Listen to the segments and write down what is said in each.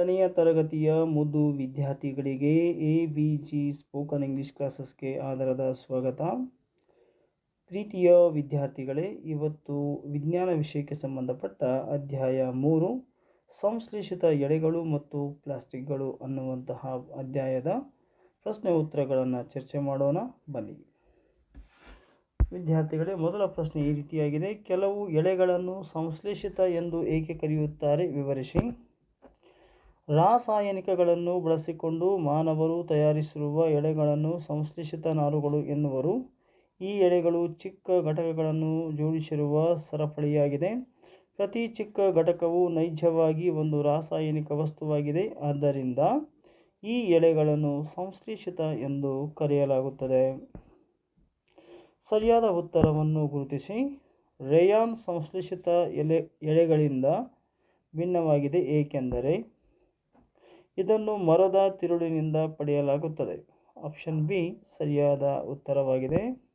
ಎಂಟನೆಯ ತರಗತಿಯ ಮುದ್ದು ವಿದ್ಯಾರ್ಥಿಗಳಿಗೆ A B G spoken English ಕ್ಲಾಸಸ್ಗೆ ಆಧಾರದ ಸ್ವಾಗತ. ಪ್ರೀತಿಯ ವಿದ್ಯಾರ್ಥಿಗಳೇ, ಇವತ್ತು ವಿಜ್ಞಾನ ವಿಷಯಕ್ಕೆ ಸಂಬಂಧಪಟ್ಟ ಅಧ್ಯಾಯ ಮೂರು, ಸಂಶ್ಲೇಷಿತ ಎಳೆಗಳು ಮತ್ತು ಪ್ಲಾಸ್ಟಿಕ್ಗಳು ಅನ್ನುವಂತಹ ಅಧ್ಯಾಯದ ಪ್ರಶ್ನೆ ಉತ್ತರಗಳನ್ನು ಚರ್ಚೆ ಮಾಡೋಣ. ಬನ್ನಿ. ವಿದ್ಯಾರ್ಥಿಗಳೇ, ಮೊದಲ ಪ್ರಶ್ನೆ ಈ ರೀತಿಯಾಗಿದೆ. ಕೆಲವು ಎಳೆಗಳನ್ನು ಸಂಶ್ಲೇಷಿತ ಎಂದು ಏಕೆ ಕರೆಯುತ್ತಾರೆ? ವಿವರಿಸಿ. ರಾಸಾಯನಿಕಗಳನ್ನು ಬಳಸಿಕೊಂಡು ಮಾನವರು ತಯಾರಿಸಿರುವ ಎಳೆಗಳನ್ನು ಸಂಶ್ಲೇಷಿತ ನಾರುಗಳು ಎನ್ನುವರು. ಈ ಎಳೆಗಳು ಚಿಕ್ಕ ಘಟಕಗಳನ್ನು ಜೋಡಿಸಿರುವ ಸರಪಳಿಯಾಗಿದೆ. ಪ್ರತಿ ಚಿಕ್ಕ ಘಟಕವು ನೈಜವಾಗಿ ಒಂದು ರಾಸಾಯನಿಕ ವಸ್ತುವಾಗಿದೆ. ಆದ್ದರಿಂದ ಈ ಎಳೆಗಳನ್ನು ಸಂಶ್ಲೇಷಿತ ಎಂದು ಕರೆಯಲಾಗುತ್ತದೆ. ಸರಿಯಾದ ಉತ್ತರವನ್ನು ಗುರುತಿಸಿ. ರೇಯಾನ್ ಸಂಶ್ಲೇಷಿತ ಎಲೆ, ಎಳೆಗಳಿಂದ ಭಿನ್ನವಾಗಿದೆ, ಏಕೆಂದರೆ ಇದನ್ನು ಮರದ ತಿರುಳಿನಿಂದ ಪಡೆಯಲಾಗುತ್ತದೆ. ಆಪ್ಷನ್ ಬಿ ಸರಿಯಾದ ಉತ್ತರವಾಗಿದೆ.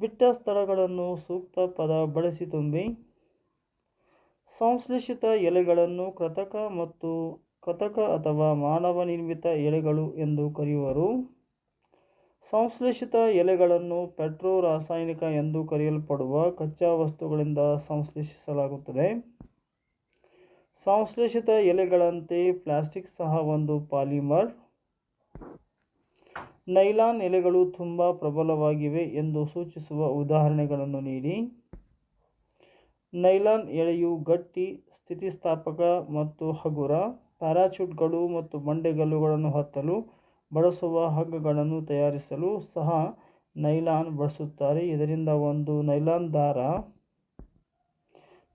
ಬಿಟ್ಟ ಸ್ಥಳಗಳನ್ನು ಸೂಕ್ತ ಪದ ಬಳಸಿ ತುಂಬಿ. ಸಂಶ್ಲೇಷಿತ ಎಲೆಗಳನ್ನು ಕೃತಕ ಮತ್ತು ಕೃತಕ ಅಥವಾ ಮಾನವ ನಿರ್ಮಿತ ಎಲೆಗಳು ಎಂದು ಕರೆಯುವರು. ಸಂಶ್ಲೇಷಿತ ಎಲೆಗಳನ್ನು ಪೆಟ್ರೋ ರಾಸಾಯನಿಕ ಎಂದು ಕರೆಯಲ್ಪಡುವ ಕಚ್ಚಾ ವಸ್ತುಗಳಿಂದ ಸಂಶ್ಲೇಷಿಸಲಾಗುತ್ತದೆ. ಸಂಶ್ಲೇಷಿತ ಎಲೆಗಳಂತೆ ಪ್ಲಾಸ್ಟಿಕ್ ಸಹ ಒಂದು ಪಾಲಿಮರ್. ನೈಲಾನ್ ಎಲೆಗಳು ತುಂಬ ಪ್ರಬಲವಾಗಿವೆ ಎಂದು ಸೂಚಿಸುವ ಉದಾಹರಣೆಗಳನ್ನು ನೀಡಿ. ನೈಲಾನ್ ಎಳೆಯು ಗಟ್ಟಿ, ಸ್ಥಿತಿಸ್ಥಾಪಕ ಮತ್ತು ಹಗುರ, ಪ್ಯಾರಾಚೂಟ್ಗಳು ಮತ್ತು ಬಂಡೆಗಲ್ಲುಗಳನ್ನು ಹತ್ತಲು, ಬಳಸುವ ಹಗ್ಗಗಳನ್ನು ತಯಾರಿಸಲು ಸಹ ನೈಲಾನ್ ಬಳಸುತ್ತಾರೆ. ಇದರಿಂದ ಒಂದು ನೈಲಾನ್ ದಾರ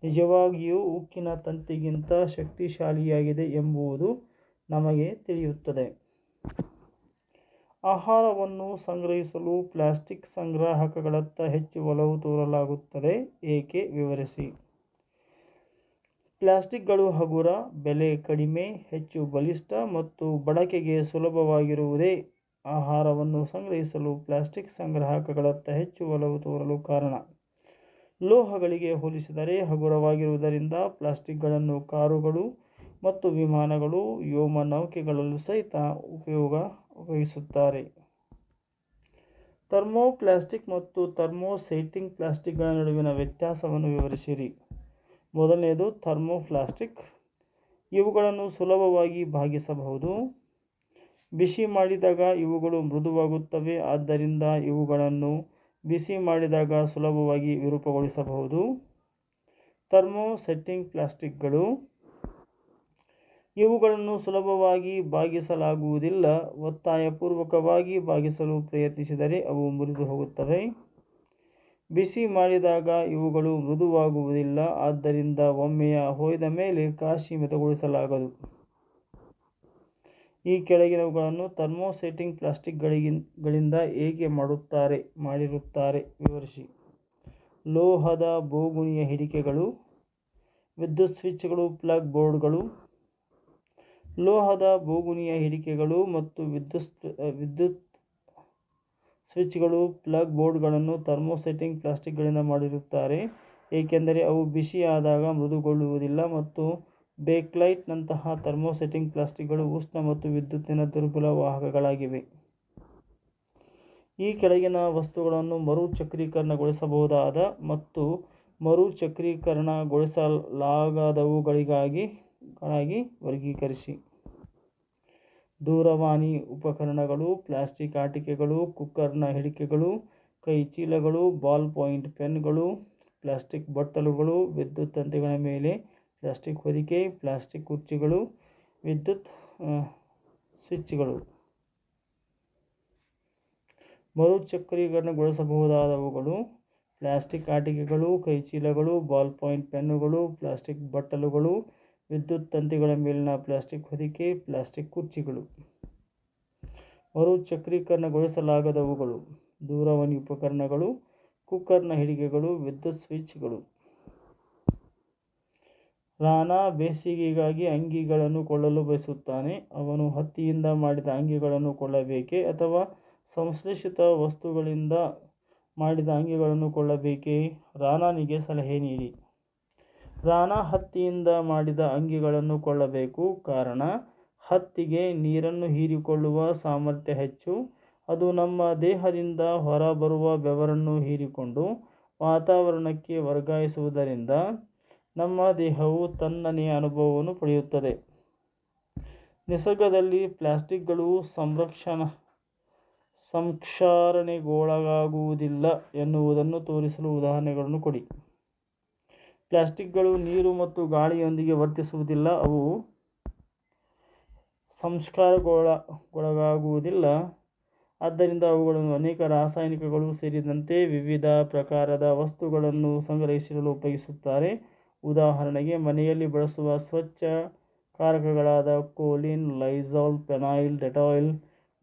ನಿಜವಾಗಿಯೂ ಉಕ್ಕಿನ ತಂತಿಗಿಂತ ಶಕ್ತಿಶಾಲಿಯಾಗಿದೆ ಎಂಬುದು ನಮಗೆ ತಿಳಿಯುತ್ತದೆ. ಆಹಾರವನ್ನು ಸಂಗ್ರಹಿಸಲು ಪ್ಲಾಸ್ಟಿಕ್ ಸಂಗ್ರಾಹಕಗಳತ್ತ ಹೆಚ್ಚು ಒಲವು ತೋರಲಾಗುತ್ತದೆ, ಏಕೆ ವಿವರಿಸಿ. ಪ್ಲಾಸ್ಟಿಕ್ಗಳು ಹಗುರ, ಬೆಲೆ ಕಡಿಮೆ, ಹೆಚ್ಚು ಬಲಿಷ್ಠ ಮತ್ತು ಬಳಕೆಗೆ ಸುಲಭವಾಗಿರುವುದೇ ಆಹಾರವನ್ನು ಸಂಗ್ರಹಿಸಲು ಪ್ಲಾಸ್ಟಿಕ್ ಸಂಗ್ರಾಹಕಗಳತ್ತ ಹೆಚ್ಚು ಒಲವು ತೋರಲು ಕಾರಣ. ಲೋಹಗಳಿಗೆ ಹೋಲಿಸಿದರೆ ಹಗುರವಾಗಿರುವುದರಿಂದ ಪ್ಲಾಸ್ಟಿಕ್ಗಳನ್ನು ಕಾರುಗಳು ಮತ್ತು ವಿಮಾನಗಳು ವ್ಯೋಮನೌಕೆಗಳಲ್ಲೂ ಸಹಿತ ಉಪಯೋಗ ಉಪಯೋಗಿಸುತ್ತಾರೆ ಥರ್ಮೋಪ್ಲಾಸ್ಟಿಕ್ ಮತ್ತು ಥರ್ಮೋಸೆಟಿಂಗ್ ಪ್ಲಾಸ್ಟಿಕ್ಗಳ ನಡುವಿನ ವ್ಯತ್ಯಾಸವನ್ನು ವಿವರಿಸಿರಿ. ಮೊದಲನೆಯದು, ಥರ್ಮೋಪ್ಲಾಸ್ಟಿಕ್. ಇವುಗಳನ್ನು ಸುಲಭವಾಗಿ ಭಾಗಿಸಬಹುದು. ಬಿಸಿ ಮಾಡಿದಾಗ ಇವುಗಳು ಮೃದುವಾಗುತ್ತವೆ, ಆದ್ದರಿಂದ ಇವುಗಳನ್ನು ಬಿಸಿ ಮಾಡಿದಾಗ ಸುಲಭವಾಗಿ ವಿರೂಪಗೊಳಿಸಬಹುದು. ಥರ್ಮೋಸೆಟ್ಟಿಂಗ್ ಪ್ಲಾಸ್ಟಿಕ್ಗಳು. ಇವುಗಳನ್ನು ಸುಲಭವಾಗಿ ಬಾಗಿಸಲಾಗುವುದಿಲ್ಲ. ಒತ್ತಾಯಪೂರ್ವಕವಾಗಿ ಬಾಗಿಸಲು ಪ್ರಯತ್ನಿಸಿದರೆ ಅವು ಮುರಿದು ಹೋಗುತ್ತವೆ. ಬಿಸಿ ಮಾಡಿದಾಗ ಇವುಗಳು ಮೃದುವಾಗುವುದಿಲ್ಲ. ಆದ್ದರಿಂದ ಒಮ್ಮೆಯ ಹೊಯ್ದ ಮೇಲೆ ಕಾಶಿ ಮೆತಗೊಳಿಸಲಾಗದು. ಈ ಕೆಳಗಿನವುಗಳನ್ನು ಥರ್ಮೋಸೆಟಿಂಗ್ ಪ್ಲಾಸ್ಟಿಕ್ಗಳಿಂದ ಹೇಗೆ ಮಾಡುತ್ತಾರೆ, ಮಾಡಿರುತ್ತಾರೆ ವಿವರಿಸಿ. ಲೋಹದ ಬೋಗುಣಿಯ ಹಿಡಿಕೆಗಳು, ವಿದ್ಯುತ್ ಸ್ವಿಚ್ಗಳು, ಪ್ಲಗ್ ಬೋರ್ಡ್ಗಳು. ಲೋಹದ ಬೋಗುಣಿಯ ಹಿಡಿಕೆಗಳು ಮತ್ತು ವಿದ್ಯುತ್ ವಿದ್ಯುತ್ ಸ್ವಿಚ್ಗಳು, ಪ್ಲಗ್ ಬೋರ್ಡ್ಗಳನ್ನು ಥರ್ಮೋಸೆಟಿಂಗ್ ಪ್ಲಾಸ್ಟಿಕ್ಗಳಿಂದ ಮಾಡಿರುತ್ತಾರೆ, ಏಕೆಂದರೆ ಅವು ಬಿಸಿಯಾದಾಗ ಮೃದುಗೊಳ್ಳುವುದಿಲ್ಲ ಮತ್ತು ಬೇಕ್ಲೈಟ್ನಂತಹ ಥರ್ಮೋಸೆಟ್ಟಿಂಗ್ ಪ್ಲಾಸ್ಟಿಕ್ಗಳು ಉಷ್ಣ ಮತ್ತು ವಿದ್ಯುತ್ತಿನ ದುರ್ಬಲ ವಾಹಕಗಳಾಗಿವೆ. ಈ ಕೆಳಗಿನ ವಸ್ತುಗಳನ್ನು ಮರುಚಕ್ರೀಕರಣಗೊಳಿಸಬಹುದಾದ ಮತ್ತು ಮರುಚಕ್ರೀಕರಣಗೊಳಿಸಲಾಗದವುಗಳಾಗಿ ಗಳಾಗಿ ವರ್ಗೀಕರಿಸಿ. ದೂರವಾಣಿ ಉಪಕರಣಗಳು, ಪ್ಲಾಸ್ಟಿಕ್ ಆಟಿಕೆಗಳು, ಕುಕ್ಕರ್ನ ಹಿಡಿಕೆಗಳು ಕೈಚೀಲಗಳು ಬಾಲ್ ಪಾಯಿಂಟ್ ಪೆನ್ಗಳು, ಪ್ಲಾಸ್ಟಿಕ್ ಬಟ್ಟಲುಗಳು, ವಿದ್ಯುತ್ ತಂತಿಗಳ ಮೇಲೆ ಪ್ಲಾಸ್ಟಿಕ್ ಹೊದಿಕೆ, ಪ್ಲಾಸ್ಟಿಕ್ ಕುರ್ಚಿಗಳು, ವಿದ್ಯುತ್ ಸ್ವಿಚ್ಗಳು. ಮರುಚಕ್ರೀಕರಣಗೊಳಿಸಬಹುದಾದವುಗಳು ಪ್ಲಾಸ್ಟಿಕ್ ಆಟಿಕೆಗಳು, ಕೈಚೀಲಗಳು, ಬಾಲ್ ಪಾಯಿಂಟ್ ಪೆನ್ನುಗಳು, ಪ್ಲಾಸ್ಟಿಕ್ ಬಟ್ಟಲುಗಳು, ವಿದ್ಯುತ್ ತಂತಿಗಳ ಮೇಲಿನ ಪ್ಲಾಸ್ಟಿಕ್ ಹೊದಿಕೆ, ಪ್ಲಾಸ್ಟಿಕ್ ಕುರ್ಚಿಗಳು. ಮರುಚಕ್ರೀಕರಣಗೊಳಿಸಲಾಗದವುಗಳು ದೂರವಾಣಿ ಉಪಕರಣಗಳು, ಕುಕ್ಕರ್ನ ಹಿಡಿಕೆಗಳು ವಿದ್ಯುತ್ ಸ್ವಿಚ್ಗಳು. ರಾನಾ ಬೇಸಿಗೆಗಾಗಿ ಅಂಗಿಗಳನ್ನು ಕೊಳ್ಳಲು ಬಯಸುತ್ತಾನೆ. ಅವನು ಹತ್ತಿಯಿಂದ ಮಾಡಿದ ಅಂಗಿಗಳನ್ನು ಕೊಳ್ಳಬೇಕೇ ಅಥವಾ ಸಂಶ್ಲೇಷಿತ ವಸ್ತುಗಳಿಂದ ಮಾಡಿದ ಅಂಗಿಗಳನ್ನು ಕೊಳ್ಳಬೇಕೇ? ರಾನಾನಿಗೆ ಸಲಹೆ ನೀಡಿ. ರಾನಾ ಹತ್ತಿಯಿಂದ ಮಾಡಿದ ಅಂಗಿಗಳನ್ನು ಕೊಳ್ಳಬೇಕು. ಕಾರಣ, ಹತ್ತಿಗೆ ನೀರನ್ನು ಹೀರಿಕೊಳ್ಳುವ ಸಾಮರ್ಥ್ಯ ಹೆಚ್ಚು. ಅದು ನಮ್ಮ ದೇಹದಿಂದ ಹೊರಬರುವ ಬೆವರನ್ನು ಹೀರಿಕೊಂಡು ವಾತಾವರಣಕ್ಕೆ ವರ್ಗಾಯಿಸುವುದರಿಂದ ನಮ್ಮ ದೇಹವು ತನ್ನನೇ ಅನುಭವವನ್ನು ಪಡೆಯುತ್ತದೆ. ನಿಸರ್ಗದಲ್ಲಿ ಪ್ಲಾಸ್ಟಿಕ್ಗಳು ಸಂರಕ್ಷಣ, ಸಂಕ್ಷಾರಣೆಗೊಳಗಾಗುವುದಿಲ್ಲ ಎನ್ನುವುದನ್ನು ತೋರಿಸಲು ಉದಾಹರಣೆಗಳನ್ನು ಕೊಡಿ. ಪ್ಲಾಸ್ಟಿಕ್ಗಳು ನೀರು ಮತ್ತು ಗಾಳಿಯೊಂದಿಗೆ ವರ್ತಿಸುವುದಿಲ್ಲ, ಅವು ಸಂಸ್ಕಾರಗೊಳಗಾಗುವುದಿಲ್ಲ. ಆದ್ದರಿಂದ ಅವುಗಳನ್ನು ಅನೇಕ ರಾಸಾಯನಿಕಗಳು ಸೇರಿದಂತೆ ವಿವಿಧ ಪ್ರಕಾರದ ವಸ್ತುಗಳನ್ನು ಸಂಗ್ರಹಿಸಲು ಉಪಯೋಗಿಸುತ್ತಾರೆ. ಉದಾಹರಣೆಗೆ, ಮನೆಯಲ್ಲಿ ಬಳಸುವ ಸ್ವಚ್ಛ ಕಾರಕಗಳಾದ ಕೋಲಿನ್, ಲೈಸಾಲ್, ಪೆನಾಯಿಲ್, ಡೆಟಾಯಿಲ್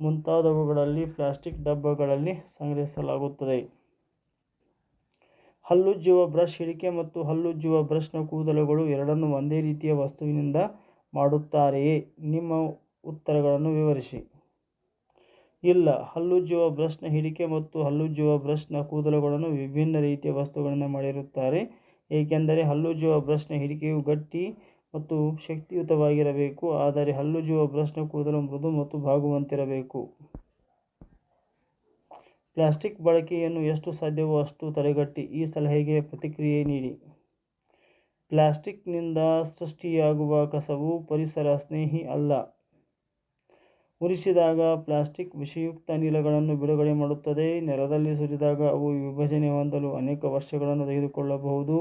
ಮುಂತಾದವುಗಳಲ್ಲಿ ಪ್ಲಾಸ್ಟಿಕ್ ಡಬ್ಬಗಳಲ್ಲಿ ಸಂಗ್ರಹಿಸಲಾಗುತ್ತದೆ. ಹಲ್ಲುಜ್ಜುವ ಬ್ರಷ್ ಹಿಡಿಕೆ ಮತ್ತು ಹಲ್ಲುಜ್ಜುವ ಬ್ರಷ್ನ ಕೂದಲುಗಳು ಎರಡನ್ನೂ ಒಂದೇ ರೀತಿಯ ವಸ್ತುವಿನಿಂದ ಮಾಡುತ್ತಾರೆಯೇ? ನಿಮ್ಮ ಉತ್ತರಗಳನ್ನು ವಿವರಿಸಿ. ಇಲ್ಲ ಹಲ್ಲುಜ್ಜುವ ಬ್ರಷ್ನ ಹಿಡಿಕೆ ಮತ್ತು ಹಲ್ಲುಜ್ಜುವ ಬ್ರಷ್ನ ಕೂದಲುಗಳನ್ನು ವಿಭಿನ್ನ ರೀತಿಯ ವಸ್ತುಗಳಿಂದ ಮಾಡಿರುತ್ತಾರೆ. ಏಕೆಂದರೆ ಹಲ್ಲುಜ್ಜುವ ಬ್ರಷ್ನ ಹಿಡಿಕೆಯು ಗಟ್ಟಿ ಮತ್ತು ಶಕ್ತಿಯುತವಾಗಿರಬೇಕು, ಆದರೆ ಹಲ್ಲುಜ್ಜುವ ಬ್ರಷ್ನ ಕೂದಲು ಮೃದು ಮತ್ತು ಬಾಗುವಂತಿರಬೇಕು ಪ್ಲಾಸ್ಟಿಕ್ ಬಳಕೆಯನ್ನು ಎಷ್ಟು ಸಾಧ್ಯವೋ ಅಷ್ಟು ತಡೆಗಟ್ಟಿ. ಈ ಸಲಹೆಗೆ ಪ್ರತಿಕ್ರಿಯೆ ನೀಡಿ. ಪ್ಲಾಸ್ಟಿಕ್ನಿಂದ ಸೃಷ್ಟಿಯಾಗುವ ಕಸವು ಪರಿಸರ ಸ್ನೇಹಿ ಅಲ್ಲ. ಉರಿಸಿದಾಗ ಪ್ಲಾಸ್ಟಿಕ್ ವಿಷಯುಕ್ತ ಅನಿಲಗಳನ್ನು ಬಿಡುಗಡೆ ಮಾಡುತ್ತದೆ. ನೆಲದಲ್ಲಿ ಸುರಿದಾಗ ಅವು ವಿಭಜನೆ ಹೊಂದಲು ಅನೇಕ ವರ್ಷಗಳನ್ನು ತೆಗೆದುಕೊಳ್ಳಬಹುದು.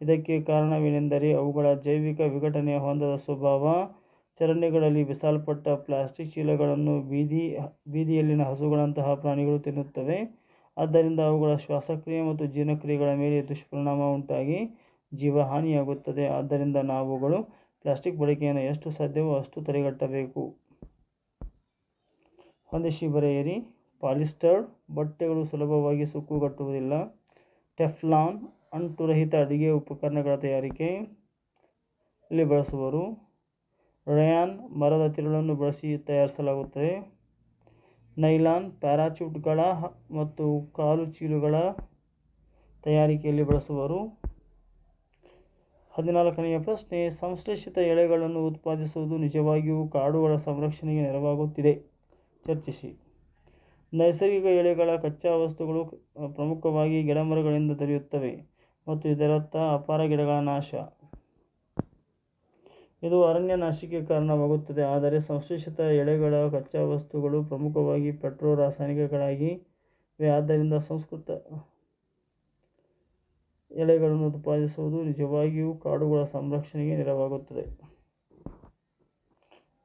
ಇದಕ್ಕೆ ಕಾರಣವೇನೆಂದರೆ ಅವುಗಳ ಜೈವಿಕ ವಿಘಟನೆ ಹೊಂದದ ಸ್ವಭಾವ. ಚರಂಡಿಗಳಲ್ಲಿ ಬಿಸಾಡಲ್ಪಟ್ಟ ಪ್ಲಾಸ್ಟಿಕ್ ಚೀಲಗಳನ್ನು ಬೀದಿ, ಬೀದಿಯಲ್ಲಿನ ಹಸುಗಳಂತಹ ಪ್ರಾಣಿಗಳು ತಿನ್ನುತ್ತವೆ. ಆದ್ದರಿಂದ ಅವುಗಳ ಶ್ವಾಸಕ್ರಿಯೆ ಮತ್ತು ಜೀರ್ಣಕ್ರಿಯೆಗಳ ಮೇಲೆ ದುಷ್ಪರಿಣಾಮ ಉಂಟಾಗಿ ಜೀವಹಾನಿಯಾಗುತ್ತದೆ. ಆದ್ದರಿಂದ ನಾವುಗಳು ಪ್ಲಾಸ್ಟಿಕ್ ಬಳಕೆಯನ್ನು ಎಷ್ಟು ಸಾಧ್ಯವೋ ಅಷ್ಟು ತಡೆಗಟ್ಟಬೇಕು. ಹೊಂದಿಸಿ ಬರೆಯಿರಿ ಪಾಲಿಸ್ಟರ್, ಬಟ್ಟೆಗಳು ಸುಲಭವಾಗಿ ಸುಕ್ಕುಗಟ್ಟುವುದಿಲ್ಲ ಟೆಫ್ಲಾನ್, ಅಂಟುರಹಿತ ಅಡಿಗೆ ಉಪಕರಣಗಳ ತಯಾರಿಕೆಯಲ್ಲಿ ಬಳಸುವರು. ರಯಾನ್ ಮರದ ತಿರುಳನ್ನು ಬಳಸಿ ತಯಾರಿಸಲಾಗುತ್ತದೆ. ನೈಲಾನ್ ಪ್ಯಾರಾಚೂಟ್ಗಳ ಮತ್ತು ಕಾಲು ಚೀಲುಗಳ ತಯಾರಿಕೆಯಲ್ಲಿ ಬಳಸುವರು. ಹದಿನಾಲ್ಕನೆಯ ಪ್ರಶ್ನೆ, ಸಂಶ್ಲೇಷಿತ ಎಳೆಗಳನ್ನು ಉತ್ಪಾದಿಸುವುದು ನಿಜವಾಗಿಯೂ ಕಾಡುಗಳ ಸಂರಕ್ಷಣೆಗೆ ನೆರವಾಗುತ್ತಿದೆ. ಚರ್ಚಿಸಿ. ನೈಸರ್ಗಿಕ ಎಳೆಗಳ ಕಚ್ಚಾ ವಸ್ತುಗಳು ಪ್ರಮುಖವಾಗಿ ಗಿಡಮರಗಳಿಂದ ದೊರೆಯುತ್ತವೆ ಮತ್ತು ಇದರರ್ಥ ಅಪಾರ ಗಿಡಗಳ ನಾಶ. ಇದು ಅರಣ್ಯ ನಾಶಕ್ಕೆ ಕಾರಣವಾಗುತ್ತದೆ, ಆದರೆ ಸಂಶ್ಲೇಷಿತ ಎಳೆಗಳ ಕಚ್ಚಾ ವಸ್ತುಗಳು ಪ್ರಮುಖವಾಗಿ ಪೆಟ್ರೋ ರಾಸಾಯನಿಕಗಳಾಗಿವೆ ಆದ್ದರಿಂದ ಸಂಸ್ಕೃತ ಎಳೆಗಳನ್ನು ಉತ್ಪಾದಿಸುವುದು ನಿಜವಾಗಿಯೂ ಕಾಡುಗಳ ಸಂರಕ್ಷಣೆಗೆ ನೆರವಾಗುತ್ತದೆ.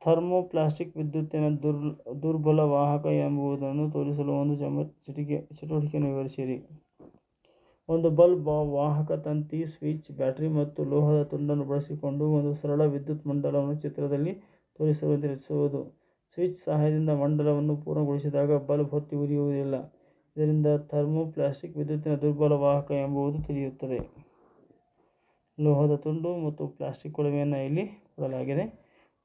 ಥರ್ಮೋಪ್ಲಾಸ್ಟಿಕ್ ವಿದ್ಯುತ್ತಿನ ದುರ್ಬಲ ವಾಹಕ ಎಂಬುದನ್ನು ತೋರಿಸಲು ಒಂದು ಚಟುವಟಿಕೆಯನ್ನು ವಿವರಿಸಿರಿ. ಒಂದು ಬಲ್ಬ್, ವಾಹಕ, ತಂತಿ, ಸ್ವಿಚ್, ಬ್ಯಾಟರಿ ಮತ್ತು ಲೋಹದ ತುಂಡನ್ನು ಬಳಸಿಕೊಂಡು ಒಂದು ಸರಳ ವಿದ್ಯುತ್ ಮಂಡಲವನ್ನು ಚಿತ್ರದಲ್ಲಿ ತೋರಿಸಲು ರಚಿಸುವುದು. ಸ್ವಿಚ್ ಸಹಾಯದಿಂದ ಮಂಡಲವನ್ನು ಪೂರ್ಣಗೊಳಿಸಿದಾಗ ಬಲ್ಬ್ ಹೊತ್ತಿ ಉರಿಯುವುದಿಲ್ಲ. ಇದರಿಂದ ಥರ್ಮೋಪ್ಲಾಸ್ಟಿಕ್ ವಿದ್ಯುತ್ತಿನ ದುರ್ಬಲ ವಾಹಕ ಎಂಬುದು ತಿಳಿಯುತ್ತದೆ. ಲೋಹದ ತುಂಡು ಮತ್ತು ಪ್ಲಾಸ್ಟಿಕ್ ಕೊಳವೆಯನ್ನು ಇಲ್ಲಿ ಕೊಡಲಾಗಿದೆ.